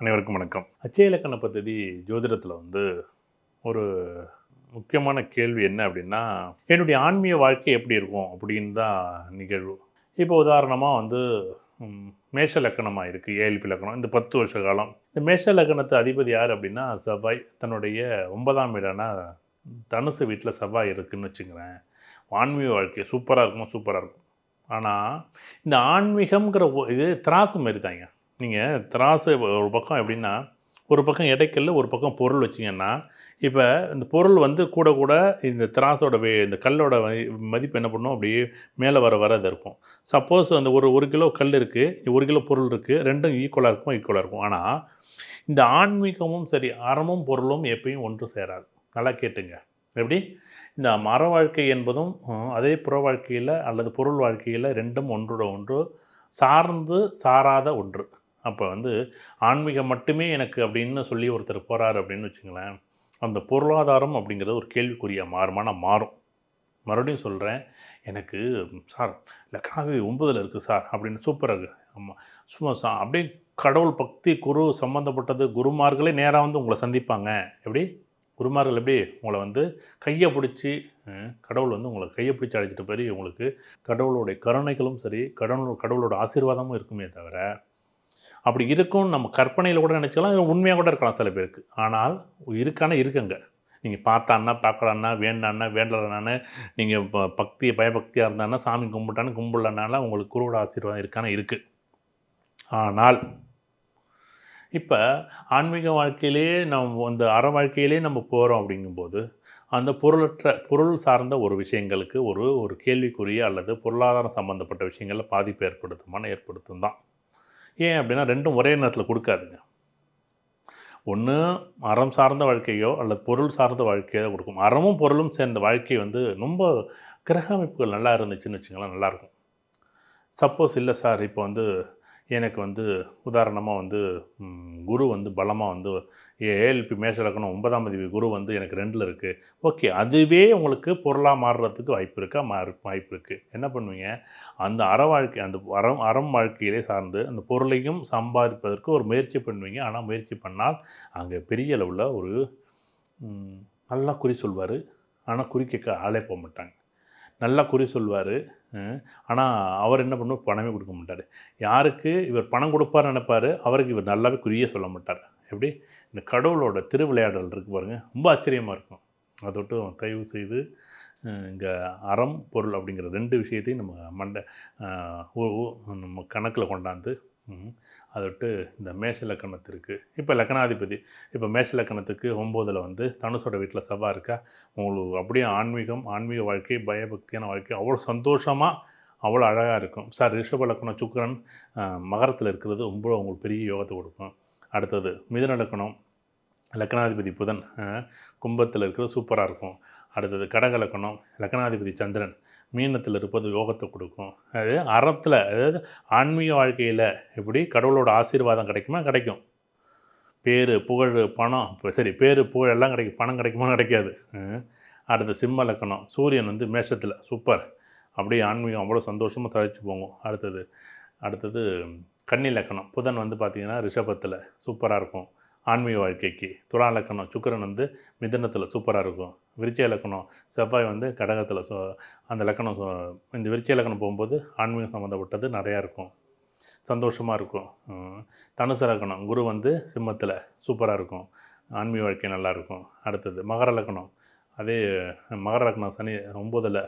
அனைவருக்கும் வணக்கம். அச்சய இலக்கண பദ്ധதி ஜோதிடத்தில் வந்து ஒரு முக்கியமான கேள்வி என்ன அப்படின்னா என்னுடைய ஆன்மீக வாழ்க்கை எப்படி இருக்கும் அப்படின்னு தான் நிகழ்வு. இப்போ உதாரணமாக வந்து மேஷ லக்கணமாக இருக்குது ஏஎல்பி லக்கணம். இந்த பத்து வருஷ காலம். இந்த மேஷ லக்கணத்து அதிபதி யார் அப்படின்னா செவ்வாய். தன்னுடைய ஒன்பதாம் வீடான தனுசு வீட்டில் செவ்வாய் இருக்குதுன்னு வச்சுக்கிறேன். ஆன்மீக வாழ்க்கை சூப்பராக இருக்கும் சூப்பராக இருக்கும். ஆனால் இந்த ஆன்மீகம்ங்கிற இது திராசு மாதிரி தாங்க நீங்கள் திராசு ஒரு பக்கம் எப்படின்னா ஒரு பக்கம் இடைக்கல்ல ஒரு பக்கம் பொருள் வச்சிங்கன்னா இப்போ இந்த பொருள் வந்து கூட கூட இந்த திராசோட வே இந்த கல்லோட மதிப்பு என்ன பண்ணும்? அப்படியே மேலே வர வர அது இருக்கும். சப்போஸ் அந்த ஒரு ஒரு கிலோ கல் இருக்குது ஒரு கிலோ பொருள் இருக்குது ரெண்டும் ஈக்குவலாக இருக்கும் ஈக்குவலாக இருக்கும். ஆனால் இந்த ஆன்மீகமும் சரி அறமும் பொருளும் எப்பயும் ஒன்று சேராது. நல்லா கேட்டுங்க. எப்படி? இந்த மர வாழ்க்கை என்பதும் அதே புற வாழ்க்கையில் அல்லது பொருள் வாழ்க்கையில் ரெண்டும் ஒன்றோட ஒன்று சார்ந்து சாராத ஒன்று. அப்போ வந்து ஆன்மீகம் மட்டுமே எனக்கு அப்படின்னு சொல்லி ஒருத்தர் போகிறார் அப்படின்னு வச்சுங்களேன் அந்த பொருளாதாரம் அப்படிங்கிறது ஒரு கேள்விக்குரிய மாறுமான மாறும். மறுபடியும் சொல்கிறேன் எனக்கு சார் லக்னாவே ஒன்பதில் இருக்குது சார் அப்படின்னு சூப்பராக. ஆமாம் சும்மா சா அப்படியே கடவுள் பக்தி குரு சம்மந்தப்பட்டது குருமார்களே நேராக வந்து உங்களை சந்திப்பாங்க. எப்படி? குருமார்கள் எப்படி உங்களை வந்து கையை பிடிச்சி கடவுள் வந்து உங்களை கையை பிடிச்சி அழைச்சிட்டு போய் உங்களுக்கு கடவுளுடைய கருணைகளும் சரி கடவுள் கடவுளோட ஆசீர்வாதமும் இருக்குமே தவிர அப்படி இருக்கும்னு நம்ம கற்பனையில் கூட நினச்சிக்கலாம் உண்மையாக கூட இருக்கலாம் சில பேருக்கு. ஆனால் இருக்கான இருக்குங்க. நீங்கள் பார்த்தான்னா பார்க்கலான்னா வேண்டான்னா வேண்டலனான்னு நீங்கள் இப்போ பக்தி பயபக்தியாக இருந்தான்னா சாமி கும்பிட்டான்னு கும்பிடலனால உங்களுக்கு குருவோட ஆசீர்வாதம் இருக்கான இருக்குது ஆனால் இப்போ ஆன்மீக வாழ்க்கையிலே நம்ம அந்த அற வாழ்க்கையிலே நம்ம போகிறோம் அப்படிங்கும்போது அந்த பொருளற்ற பொருள் சார்ந்த ஒரு விஷயங்களுக்கு ஒரு ஒரு கேள்விக்குரிய அல்லது பொருளாதாரம் சம்மந்தப்பட்ட விஷயங்களில் பாதிப்பு ஏற்படுத்துமான ஏற்படுத்தும் தான் ஏன் அப்படின்னா ரெண்டும் ஒரே நேரத்தில் கொடுக்காதுங்க. ஒன்று அறம் சார்ந்த வாழ்க்கையோ அல்லது பொருள் சார்ந்த வாழ்க்கையோ கொடுக்கும். அறமும் பொருளும் சேர்ந்த வாழ்க்கை வந்து ரொம்ப கிரக அமைப்புகள் நல்லா இருந்துச்சுன்னு வச்சுங்களேன் நல்லாயிருக்கும் சப்போஸ் இல்லை சார் இப்போ வந்து எனக்கு வந்து உதாரணமாக வந்து குரு வந்து பலமாக வந்து ஏஎல்பி மேஷலக்கணம் ஒன்பதாம் தேதி குரு வந்து எனக்கு ரெண்டில் இருக்குது ஓகே அதுவே உங்களுக்கு பொருளாக மாறுறதுக்கு வாய்ப்பு இருக்கா? மாறு வாய்ப்பு இருக்குது என்ன பண்ணுவீங்க? அந்த அற வாழ்க்கை அந்த அறம் அறம் வாழ்க்கையிலே சார்ந்து அந்த பொருளையும் சம்பாதிப்பதற்கு ஒரு முயற்சி பண்ணுவீங்க. ஆனால் முயற்சி பண்ணால் அங்கே பெரிய அளவில் ஒரு நல்லா குறி சொல்வார். ஆனால் குறிக்க ஆளே போக மாட்டாங்க நல்லா குறி சொல்வார். ஆனால் அவர் என்ன பண்ணுவோம் பணமே கொடுக்க மாட்டார். யாருக்கு? இவர் பணம் கொடுப்பார் நினைப்பார். அவருக்கு இவர் நல்லாவே குறியே சொல்ல மாட்டார். எப்படி? இந்த கடவுளோட திருவிளையாடல் இருக்குது பாருங்கள் ரொம்ப ஆச்சரியமாக இருக்கும். அதோட்டு தயவு செய்து இங்கே அறம் பொருள் அப்படிங்கிற ரெண்டு விஷயத்தையும் நம்ம மண்டை நம்ம கணக்கில் கொண்டாந்து அதை விட்டு இந்த மேஷ லக்கணத்திற்கு இப்போ லக்கணாதிபதி இப்போ மேஷ லக்கணத்துக்கு ஒம்போதில் வந்து தனுசோட வீட்டில் சபா இருக்கா? உங்களுக்கு அப்படியே ஆன்மீகம் ஆன்மீக வாழ்க்கை பயபக்தியான வாழ்க்கை அவ்வளோ சந்தோஷமாக அவ்வளோ அழகாக இருக்கும். சார் ரிஷப லக்கணம் சுக்கரன் மகரத்தில் இருக்கிறது ரொம்ப உங்களுக்கு பெரிய யோகத்தை கொடுக்கும். அடுத்தது மிதன லக்கணம் லக்கணாதிபதி புதன் கும்பத்தில் இருக்கிறது சூப்பராக இருக்கும். அடுத்தது கடக லக்கணம் லக்கணாதிபதி சந்திரன். மீனத்தில் இருப்பது யோகத்தை கொடுக்கும். அது அறத்தில் அதாவது ஆன்மீக வாழ்க்கையில் எப்படி கடவுளோட ஆசீர்வாதம் கிடைக்குமா? கிடைக்கும். பேர் புகழ் பணம் இப்போ சரி பேர் புகழ் எல்லாம் கிடைக்கும். பணம் கிடைக்குமா? கிடைக்காது. அடுத்து சிம்ம லக்கணம். சூரியன் வந்து மேஷத்தில் சூப்பர் அப்படியே ஆன்மீகம் அவ்வளோ சந்தோஷமாக தழைச்சி போகும். அடுத்தது அடுத்தது கன்னி லக்கணம். புதன் வந்து பார்த்திங்கன்னா ரிஷபத்தில் சூப்பராக இருக்கும். ஆன்மீக வாழ்க்கைக்கு துலா லக்கணம் சுக்கிரன் வந்து மிதனத்தில் சூப்பராக இருக்கும். விருச்சய லக்கணம் செவ்வாய் வந்து கடகத்தில் சோ அந்த லக்கணம் இந்த விருச்சய லக்கணம் போகும்போது ஆன்மீகம் சம்மந்தப்பட்டது நிறையா இருக்கும். சந்தோஷமாக இருக்கும். தனுசு லக்கணம் குரு வந்து சிம்மத்தில் சூப்பராக இருக்கும். ஆன்மீக வாழ்க்கை நல்லாயிருக்கும் அடுத்தது மகர லக்கணம் அதே மகர லக்கணம் சனி ஒம்பதில்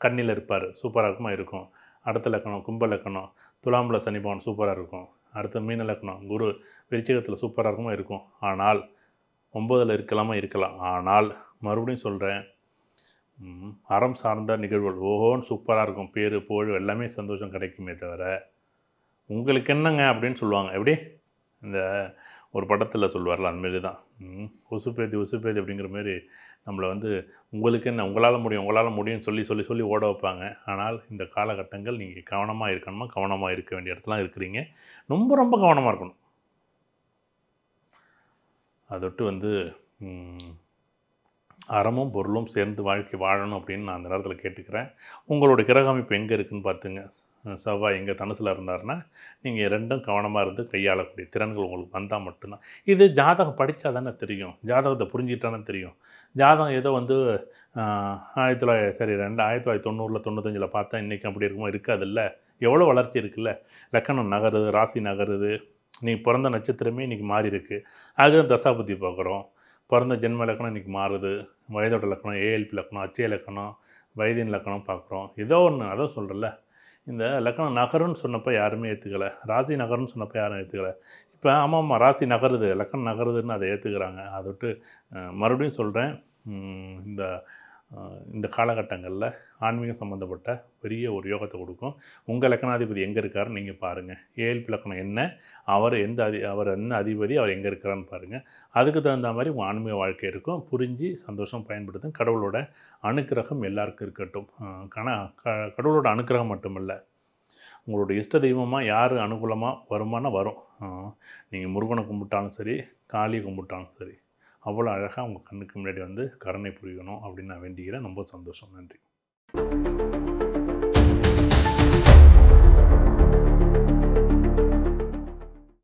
கண்ணில் இருப்பார். சூப்பராக இருக்குமா இருக்கும். அடுத்த லக்கணம் கும்ப லக்கணம் துலாம்புல சனி பவன் சூப்பராக இருக்கும். அடுத்த மீன லக்னம் குரு விருச்சிகத்தில் சூப்பராக இருக்குமா? இருக்கும். ஆனால் ஒம்பதில் இருக்கலாமா? இருக்கலாம். ஆனால் மறுபடியும் சொல்கிறேன் அறம் சார்ந்த நிகழ்வுகள். ஓஹோன்னு சூப்பராக இருக்கும். பேர் புகழ் எல்லாமே சந்தோஷம் கிடைக்குமே தவிர உங்களுக்கு என்னங்க அப்படின்னு சொல்லுவாங்க. எப்படி? இந்த ஒரு படத்தில் சொல்லுவார்ல அந்த மாரி தான் ம், உசுப்பேதி உசுப்பேதி அப்படிங்கிற மாரி நம்மளை வந்து உங்களுக்கு என்ன உங்களால் முடியும் உங்களால் முடியும்னு சொல்லி சொல்லி சொல்லி ஓட வைப்பாங்க. ஆனால் இந்த காலகட்டங்கள் நீங்கள் கவனமாக இருக்கணுமா? கவனமாக இருக்க வேண்டிய இடத்துல இருக்கிறீங்க. ரொம்ப ரொம்ப கவனமாக இருக்கணும். அதொட்டு வந்து அறமும் பொருளும் சேர்ந்து வாழ்க்கை வாழணும் அப்படின்னு நான் அந்த நேரத்தில் கேட்டுக்கிறேன். உங்களோட கிரக அமைப்பு எங்கே இருக்குதுன்னு பார்த்துங்க செவ்வாய் எங்கே தனுசில் இருந்தார்னா நீங்கள் ரெண்டும் கவனமாக இருந்து கையாளக்கூடிய திறன்கள் உங்களுக்கு வந்தால் மட்டும்தான். இது ஜாதகம் படித்தா தானே தெரியும். ஜாதகத்தை புரிஞ்சிட்டானே தெரியும். ஜாதகம் ஏதோ வந்து ஆயிரத்தி தொள்ளாயிரத்தி சரி ரெண்டு ஆயிரத்தி தொள்ளாயிரத்தி தொண்ணூறில் தொண்ணூத்தஞ்சில் பார்த்தா இன்றைக்கி அப்படி இருக்குமோ இருக்காதுல்ல. எவ்வளோ வளர்ச்சி இருக்குல்ல. லக்கணம் நகருது ராசி நகருது. நீ பிறந்த நட்சத்திரமே இன்றைக்கி மாறி இருக்குது அது தசாபுத்தி பார்க்குறோம். பிறந்த ஜென்ம லக்கணம் இன்றைக்கி மாறுது. வயதோட லக்கணம் ஏஎல்பி லக்கணம் அச்சய லக்கணம் வயதின் லக்கணம் பார்க்குறோம். ஏதோ ஒன்று அதான் சொல்கிறல இந்த லக்கணம் நகருன்னு சொன்னப்போ யாருமே ஏற்றுக்கலை ராசி நகருன்னு சொன்னப்போ யாரும் ஏற்றுக்கலை இப்போ ஆமாம் ஆமாம் ராசி நகருது. லக்கணம் நகருதுன்னு அதை ஏற்றுக்கிறாங்க அதை விட்டு மறுபடியும் சொல்கிறேன் இந்த இந்த காலகட்டங்களில் ஆன்மீகம் சம்மந்தப்பட்ட பெரிய ஒரு யோகத்தை கொடுக்கும். உங்கள் லக்கணாதிபதி எங்கே இருக்காருன்னு நீங்கள் பாருங்கள் ஏஎல்பி லக்கணம் என்ன? அவர் எந்த அதி அவர் என்ன அதிபதி? அவர் எங்கே இருக்கிறான்னு பாருங்கள் அதுக்கு தகுந்த மாதிரி உங்கள் ஆன்மீக வாழ்க்கை இருக்கும். புரிஞ்சு சந்தோஷம் பயன்படுத்தும். கடவுளோட அனுக்கிரகம் எல்லாருக்கும் இருக்கட்டும். கண க கடவுளோட அனுக்கிரகம் மட்டுமல்ல. உங்களோட இஷ்ட தெய்வமாக யார் அனுகூலமாக வருமானா வரும்? நீங்கள் முருகனை கும்பிட்டாலும் சரி காளியை கும்பிட்டாலும் சரி அவ்வளோ அழகாக உங்கள் கண்ணுக்கு முன்னாடி வந்து கருணை புரியணும் அப்படின்னு நான் வேண்டிக்கிறேன். ரொம்ப சந்தோஷம். நன்றி. Thank you.